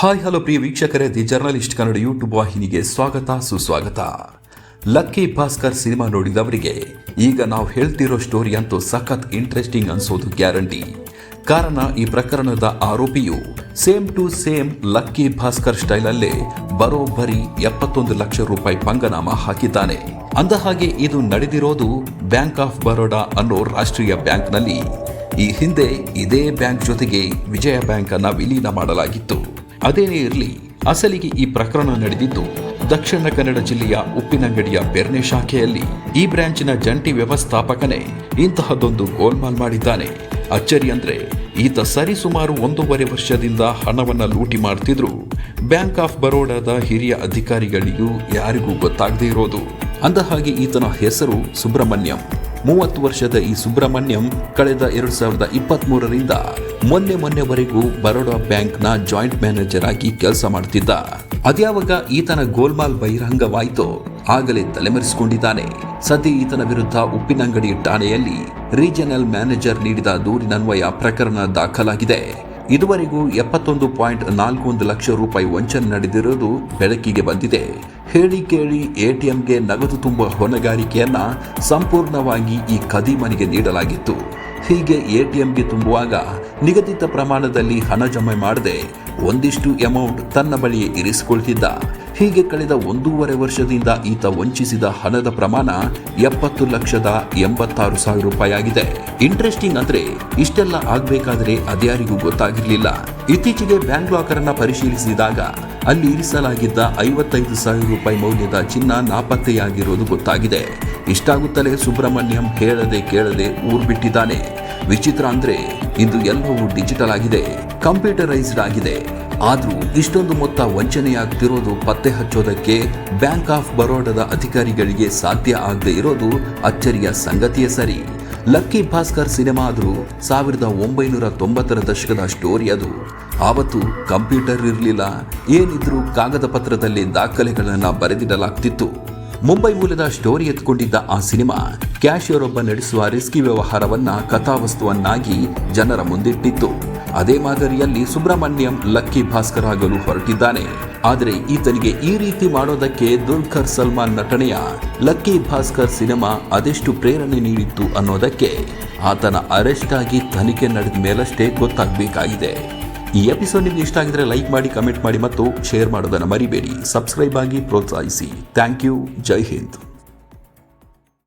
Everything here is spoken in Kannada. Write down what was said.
ಹಾಯ್, ಹಲೋ ಪ್ರಿಯ ವೀಕ್ಷಕರೇ. ದಿ ಜರ್ನಲಿಸ್ಟ್ ಕನ್ನಡ ಯೂಟ್ಯೂಬ್ ವಾಹಿನಿಗೆ ಸ್ವಾಗತ, ಸುಸ್ವಾಗತ. ಲಕ್ಕಿ ಭಾಸ್ಕರ್ ಸಿನಿಮಾ ನೋಡಿದವರಿಗೆ ಈಗ ನಾವು ಹೇಳ್ತಿರೋ ಸ್ಟೋರಿ ಅಂತೂ ಸಖತ್ ಇಂಟ್ರೆಸ್ಟಿಂಗ್ ಅನ್ಸೋದು ಗ್ಯಾರಂಟಿ ಕಾರಣ, ಈ ಪ್ರಕರಣದ ಆರೋಪಿಯು same to same lucky Bhaskar ಸ್ಟೈಲಲ್ಲೇ ಬರೋಬ್ಬರಿ ಎಪ್ಪತ್ತೊಂದು ಲಕ್ಷ ರೂಪಾಯಿ ಪಂಗನಾಮ ಹಾಕಿದ್ದಾನೆ. ಅಂದ ಹಾಗೆ ಇದು ನಡೆದಿರೋದು ಬ್ಯಾಂಕ್ ಆಫ್ ಬರೋಡಾ ಅನ್ನೋ ರಾಷ್ಟ್ರೀಯ ಬ್ಯಾಂಕ್ನಲ್ಲಿ. ಈ ಹಿಂದೆ ಇದೇ ಬ್ಯಾಂಕ್ ಜೊತೆಗೆ ವಿಜಯ ಬ್ಯಾಂಕ್ ಅನ್ನ ವಿಲೀನ ಮಾಡಲಾಗಿತ್ತು. ಅದೇನೇ ಇರಲಿ, ಅಸಲಿಗೆ ಈ ಪ್ರಕರಣ ನಡೆದಿದ್ದು ದಕ್ಷಿಣ ಕನ್ನಡ ಜಿಲ್ಲೆಯ ಉಪ್ಪಿನಂಗಡಿಯ ಬೆರ್ನೆ ಶಾಖೆಯಲ್ಲಿ ಈ ಬ್ರಾಂಚಿನ ಜಂಟಿ ವ್ಯವಸ್ಥಾಪಕನೇ ಇಂತಹದ್ದೊಂದು ಗೋಲ್ಮಾಲ್ ಮಾಡಿದ್ದಾನೆ. ಅಚ್ಚರಿ ಅಂದ್ರೆ ಈತ ಸರಿಸುಮಾರು ಒಂದೂವರೆ ವರ್ಷದಿಂದ ಹಣವನ್ನ ಲೂಟಿ ಮಾಡ್ತಿದ್ರು. ಬ್ಯಾಂಕ್ ಆಫ್ ಬರೋಡಾದ ಹಿರಿಯ ಅಧಿಕಾರಿಗಳಿಗೂ ಯಾರಿಗೂ ಗೊತ್ತಾಗದೇ ಇರೋದು. ಅಂದಹಾಗೆ ಈತನ ಹೆಸರು ಸುಬ್ರಹ್ಮಣ್ಯಂ. ಮೂವತ್ತು ವರ್ಷದ ಈ ಸುಬ್ರಹ್ಮಣ್ಯಂ ಕಳೆದ ಎರಡು ಸಾವಿರದ ಇಪ್ಪತ್ತ್ ಮೂರರಿಂದ ಮೊನ್ನೆ ಮೊನ್ನೆವರೆಗೂ ಬರೋಡಾ ಬ್ಯಾಂಕ್ನ ಜಾಯಿಂಟ್ ಮ್ಯಾನೇಜರ್ ಆಗಿ ಕೆಲಸ ಮಾಡ್ತಿದ್ದ. ಅದ್ಯಾವಾಗ ಈತನ ಗೋಲ್ಮಾಲ್ ಬಹಿರಂಗವಾಯಿತೋ ಆಗಲೇ ತಲೆಮರೆಸಿಕೊಂಡಿದ್ದಾನೆ. ಸದ್ಯ ಈತನ ವಿರುದ್ಧ ಉಪ್ಪಿನಂಗಡಿ ಠಾಣೆಯಲ್ಲಿ ರೀಜನಲ್ ಮ್ಯಾನೇಜರ್ ನೀಡಿದ ದೂರಿನನ್ವಯ ಪ್ರಕರಣ ದಾಖಲಾಗಿದೆ. ಇದುವರೆಗೂ ಎಪ್ಪತ್ತೊಂದು ಪಾಯಿಂಟ್ ನಾಲ್ಕು ಒಂದು ಲಕ್ಷ ರೂಪಾಯಿ ವಂಚನೆ ನಡೆದಿರುವುದು ಬೆಳಕಿಗೆ ಬಂದಿದೆ. ಹೇಳಿ ಕೇಳಿ ಎಟಿಎಂಗೆ ನಗದು ತುಂಬುವ ಹೊಣೆಗಾರಿಕೆಯನ್ನ ಸಂಪೂರ್ಣವಾಗಿ ಈ ಕದಿಮನಿಗೆ ನೀಡಲಾಗಿತ್ತು. ಹೀಗೆ ಎಟಿಎಂಗೆ ತುಂಬುವಾಗ ನಿಗದಿತ ಪ್ರಮಾಣದಲ್ಲಿ ಹಣ ಜಮೆ ಮಾಡದೆ ಒಂದಿಷ್ಟು ಅಮೌಂಟ್ ತನ್ನ ಬಳಿಯೇ ಇರಿಸಿಕೊಳ್ತಿದ್ದ. ಹೀಗೆ ಕಳೆದ ಒಂದೂವರೆ ವರ್ಷದಿಂದ ಈತ ವಂಚಿಸಿದ ಹಣದ ಪ್ರಮಾಣ ಎಪ್ಪತ್ತು ಲಕ್ಷದ ಎಂಬತ್ತಾರು ಸಾವಿರ ರೂಪಾಯಿ ಆಗಿದೆ ಇಂಟ್ರೆಸ್ಟಿಂಗ್ ಅಂದ್ರೆ ಇಷ್ಟೆಲ್ಲ ಆಗ್ಬೇಕಾದ್ರೆ ಅದ್ಯಾರಿಗೂ ಗೊತ್ತಾಗಿರ್ಲಿಲ್ಲ. ಇತ್ತೀಚೆಗೆ ಬ್ಯಾಂಕ್ ಲಾಕರ್ ಅನ್ನ ಪರಿಶೀಲಿಸಿದಾಗ ಅಲ್ಲಿ ಇರಿಸಲಾಗಿದ್ದ ಐವತ್ತೈದು ಸಾವಿರ ರೂಪಾಯಿ ಮೌಲ್ಯದ ಚಿನ್ನ ನಾಪತ್ತೆಯಾಗಿರೋದು ಗೊತ್ತಾಗಿದೆ. ಇಷ್ಟಾಗುತ್ತಲೇ ಸುಬ್ರಹ್ಮಣ್ಯಂ ಹೇಳದೆ ಕೇಳದೆ ಊರ್ ಬಿಟ್ಟಿದ್ದಾನೆ. ವಿಚಿತ್ರ ಅಂದ್ರೆ ಇಂದು ಎಲ್ಲವೂ ಡಿಜಿಟಲ್ ಆಗಿದೆ. ಕಂಪ್ಯೂಟರೈಸ್ಡ್ ಆಗಿದೆ. ಆದ್ರೂ ಇಷ್ಟೊಂದು ಮೊತ್ತ ವಂಚನೆಯಾಗ್ತಿರೋದು ಪತ್ತೆ ಹಚ್ಚೋದಕ್ಕೆ ಬ್ಯಾಂಕ್ ಆಫ್ ಬರೋಡಾದ ಅಧಿಕಾರಿಗಳಿಗೆ ಸಾಧ್ಯ ಆಗದೆ ಇರೋದು ಅಚ್ಚರಿಯ ಸಂಗತಿಯೇ ಸರಿ. ಲಕ್ಕಿ ಭಾಸ್ಕರ್ ಸಿನಿಮಾ ಆದರೂ ಸಾವಿರದ ಒಂಬೈನೂರ ತೊಂಬತ್ತರ ದಶಕದ ಸ್ಟೋರಿ ಅದು. ಆವತ್ತು ಕಂಪ್ಯೂಟರ್ ಇರಲಿಲ್ಲ. ಏನಿದ್ರೂ ಕಾಗದ ಪತ್ರದಲ್ಲಿ ದಾಖಲೆಗಳನ್ನು ಬರೆದಿಡಲಾಗ್ತಿತ್ತು. ಮುಂಬೈ ಮೂಲದ ಸ್ಟೋರಿ ಎತ್ಕೊಂಡಿದ್ದ ಆ ಸಿನಿಮಾ ಕ್ಯಾಶಿಯರ್ ಒಬ್ಬ ನಡೆಸುವ ರಿಸ್ಕಿ ವ್ಯವಹಾರವನ್ನ ಕಥಾವಸ್ತುವನ್ನಾಗಿ ಜನರ ಮುಂದಿಟ್ಟಿತ್ತು. ಅದೇ ಮಾದರಿಯಲ್ಲಿ ಸುಬ್ರಹ್ಮಣ್ಯಂ ಲಕ್ಕಿ ಭಾಸ್ಕರ್ ಆಗಲು ಹೊರಟಿದ್ದಾನೆ. ಆದರೆ ಈತನಿಗೆ ಈ ರೀತಿ ಮಾಡೋದಕ್ಕೆ ದುಲ್ಕರ್ ಸಲ್ಮಾನ್ ನಟನೆಯ ಲಕ್ಕಿ ಭಾಸ್ಕರ್ ಸಿನಿಮಾ ಅದೆಷ್ಟು ಪ್ರೇರಣೆ ನೀಡಿತ್ತು ಅನ್ನೋದಕ್ಕೆ ಆತನ ಅರೆಸ್ಟ್ ಆಗಿ ತನಿಖೆ ನಡೆದ ಮೇಲಷ್ಟೇ ಗೊತ್ತಾಗಬೇಕಾಗಿದೆ. ಈ ಎಪಿಸೋಡ್ ನಿಮ್ಗೆ ಇಷ್ಟ ಆಗಿದ್ರೆ ಲೈಕ್ ಮಾಡಿ, ಕಮೆಂಟ್ ಮಾಡಿ ಮತ್ತು ಶೇರ್ ಮಾಡೋದನ್ನು ಮರಿಬೇಡಿ. ಸಬ್ಸ್ಕ್ರೈಬ್ ಆಗಿ ಪ್ರೋತ್ಸಾಹಿಸಿ. Thank you. ಜೈ ಹಿಂದ್.